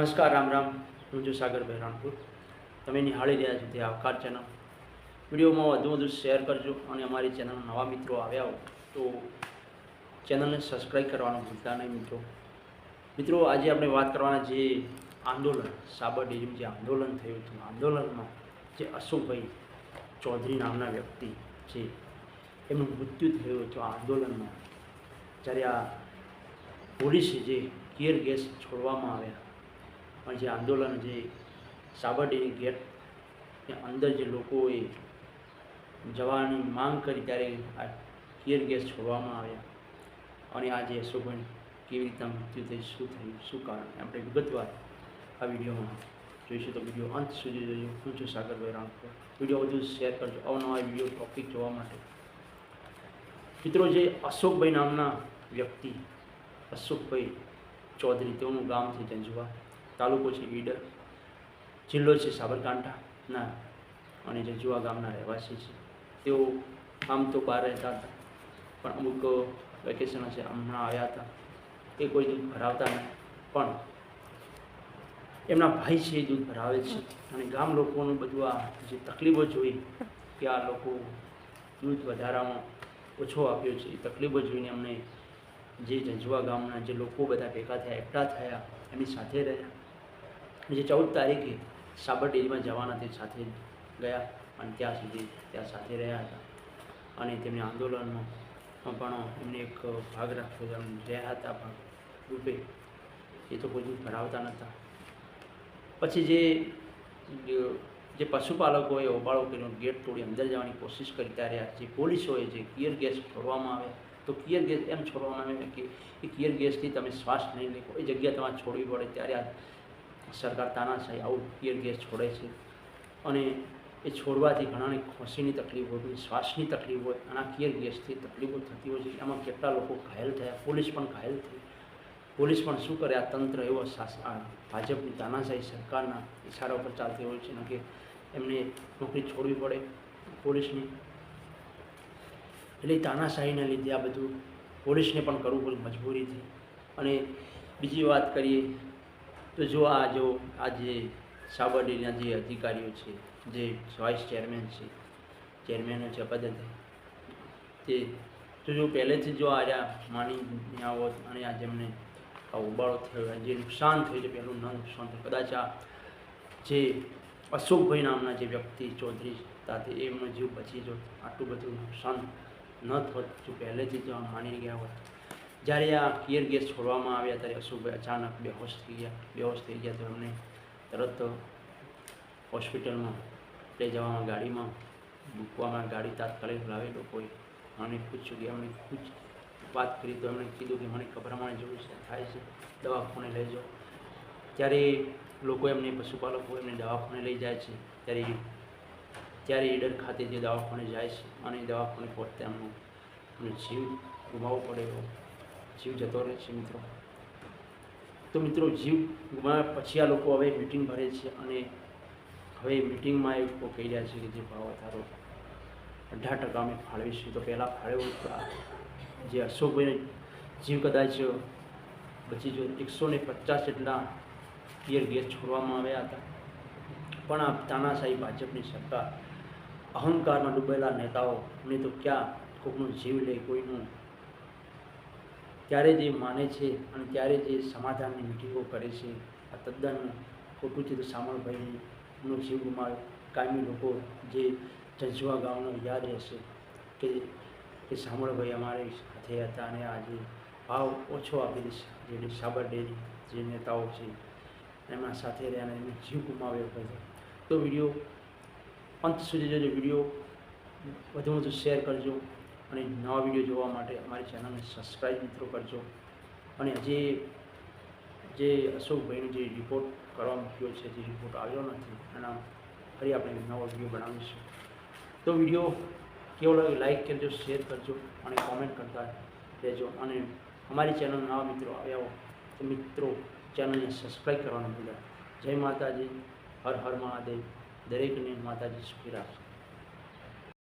નમસ્કાર, રામ રામ. હું છું સાગરભાઈ રાણપુર તમે નિહાળી રહ્યા છો તે આવકાર ચેનલ વિડીયોમાં વધુ વધુ શેર કરજો અને અમારી ચેનલ નવા મિત્રો આવ્યા હો તો ચેનલને સબસ્ક્રાઈબ કરવાનું ભૂલતા નહીં મિત્રો. મિત્રો, આજે આપણે વાત કરવાના જે આંદોલન, સાબર ડેરીનું જે આંદોલન થયું હતું. આંદોલનમાં જે અશોકભાઈ ચૌધરી નામના વ્યક્તિ છે, એમનું મૃત્યુ થયું હતું આંદોલનમાં. જ્યારે આ પોલીસે જે ગેર ગેસ છોડવામાં આવ્યા પણ જે આંદોલન, જે સાબરડેરી ગેટ અંદર જે લોકોએ જવાની માંગ કરી ત્યારે આ ટીયર ગેસ છોડવામાં આવ્યા. અને આજે અશોકભાઈ કેવી રીતના મૃત્યુ થઈ શું થયું, શું કારણ? આપણે વિગતવાર આ વિડીયોમાં જોઈશું. તો વીડિયો અંત સુધી જોજો. હું છું સાગરભાઈ રાણપુર વીડિયો વધુ શેર કરજો. અવનવા વીડિયો ટોપિક જોવા માટે. મિત્રો, જે અશોકભાઈ નામના વ્યક્તિ, અશોકભાઈ ચૌધરી, તેઓનું ગામ છે જંજવા. તાલુકો છે ઈડર. જિલ્લો છે સાબરકાંઠા. ના, અને જંજુઆ ગામના રહેવાસી છે. તેઓ આમ તો બહાર રહેતા હતા, પણ અમુક વેકેશન છે હમણાં આવ્યા હતા. એ કોઈ દૂધ ભરાવતા નથી. પણ એમના ભાઈ છે એ દૂધ ભરાવે છે. અને ગામ લોકોનું બધું આ જે તકલીફો જોઈ કે આ લોકો દૂધ વધારામાં ઓછો આપ્યો છે, એ તકલીફો જોઈને અમને જે જંજુઆ ગામના જે લોકો બધા ભેગા થયા, એકઠા થયા, એમની સાથે રહ્યા. જે ચૌદ તારીખે સાબર ડેરીમાં જવાના તે સાથે ગયા અને ત્યાં સુધી ત્યાં સાથે રહ્યા હતા. અને તેમને આંદોલનમાં પણ એમને એક ભાગ રાખ્યો રહ્યા હતા ભાગ રૂપે. એ તો કોઈ ભરાવતા નહોતા. પછી જે જે પશુપાલકોએ હોબાળો કર્યો, ગેટ તોડી અંદર જવાની કોશિશ કરતા રહ્યા, જે પોલીસોએ જે કિયર ગેસ છોડવામાં આવે, તો કિયર ગેસ એમ છોડવામાં આવે કે એ કિયર ગેસથી તમે શ્વાસ નહીં લે કોઈ જગ્યા તમારે છોડવી પડે, ત્યારે સરકાર તાનાશાહી આવું પિયર ગેસ છોડે છે. અને એ છોડવાથી ઘણાને ખોંસીની તકલીફ હોય શ્વાસની તકલીફ હોય અને આ કિયર ગેસથી તકલીફો થતી હોય છે. એમાં કેટલા લોકો ઘાયલ થયા? પોલીસ પણ ઘાયલ થઈ. પોલીસ પણ શું કરે? આ તંત્ર એવો ભાજપની તાનાશાહી સરકારના ઇશારા ઉપર ચાલતી હોય છે કે એમને નોકરી છોડવી પડે પોલીસની. એટલે તાનાશાહીને લીધે આ બધું પોલીસને પણ કરવું પડે મજબૂરીથી અને બીજી વાત કરીએ તો જો આ જો, આ જે સાબરડીના જે અધિકારીઓ છે, જે વાઇસ ચેરમેન છે ચેરમેનો છે પદે તે તો જો પહેલેથી જો આર્યા માની આવો અને આ જેમને આ ઉબાળો થયો જે નુકસાન થયું છે, પહેલું ન નુકસાન થયું, કદાચ આ જે અશોકભાઈ નામના જે વ્યક્તિ ચૌધરી સાથે એમનો જીવ બચી જો આટલું બધું નુકસાન ન થતું, જો પહેલેથી જો આ માની ગયા હોત જ્યારે આ ટીયર ગેસ છોડવામાં આવ્યા ત્યારે અશોકભાઈ અચાનક બેહોશ થઈ ગયા. બેહોશ થઈ ગયા તો એમને તરત હોસ્પિટલમાં લઈ જવામાં ગાડીમાં મૂકવામાં ગાડી તાત્કાલિક લાવી. લોકોએ મને પૂછ્યું કે એમણે પૂછ વાત કરી તો એમણે કીધું કે મને ગભરામણ જેવું છે, થાય છે, દવાખાને લઈ જાઓ. ત્યારે લોકો એમને પશુપાલકો એમને દવાખાને લઈ જાય છે. ત્યારે ત્યારે ઈડર ખાતે જે દવાખાને જાય છે, અને દવાખાને પહોંચતા એમનું જીવ ગુમાવવો પડે જીવ જતો રહે છે મિત્રો. તો મિત્રો જીવ ગુમાવ્યા પછી આ લોકો હવે મિટિંગ ભરે છે અને હવે મિટિંગમાં એ લોકો કહી રહ્યા છે કે જે ભાવ વધારો અઢાર ટકા અમે ફાળવીશું. તો પહેલાં ફાળવ્યો જે અશોકભાઈને જીવ કદાચ પછી જો એકસો ને પચાસ જેટલા પિયર ગેસ છોડવામાં આવ્યા હતા. પણ આ તાનાશાહી ભાજપની સરકાર અહંકારમાં ડૂબેલા નેતાઓને તો ક્યાં કોઈનું જીવ લે, કોઈનું ત્યારે જે માને છે અને ત્યારે જે સમાધાનની મિટિંગો કરે છે, આ તદ્દન ખોટું છે તો સામળભાઈનો જીવ ગુમાવ્યો કાયમી લોકો જે જંજવા ગામનો યાદ રહેશે કે કે સામળભાઈ અમારી સાથે હતા અને આજે ભાવ ઓછો આપી દેશે જે સાબર ડેરી જે નેતાઓ છે, એમના સાથે રહ્યા અને એમને જીવ ગુમાવ્યો હતો. તો વીડિયો અંત સુધી જોજો. વીડિયો વધુ વધુ શેર કરજો. અને નવા વીડિયો જોવા માટે અમારી ચેનલને સબસ્ક્રાઈબ મિત્રો કરજો. અને જે જે અશોકભાઈનો જે રિપોર્ટ કરવા મૂક્યો છે, જે રિપોર્ટ આવ્યો નથી, એના ફરી આપણે નવો વીડિયો બનાવીશું. તો વીડિયો કેવો લાગે લાઈક કરજો શેર કરજો અને કોમેન્ટ કરતા રહેજો. અને અમારી ચેનલ નવા મિત્રો આવ્યા હો તો મિત્રો ચેનલને સબસ્ક્રાઈબ કરવાનું ભૂલ્યા જય માતાજી, હર હર મહાદેવ. દરેકને માતાજી સુખી રાખશે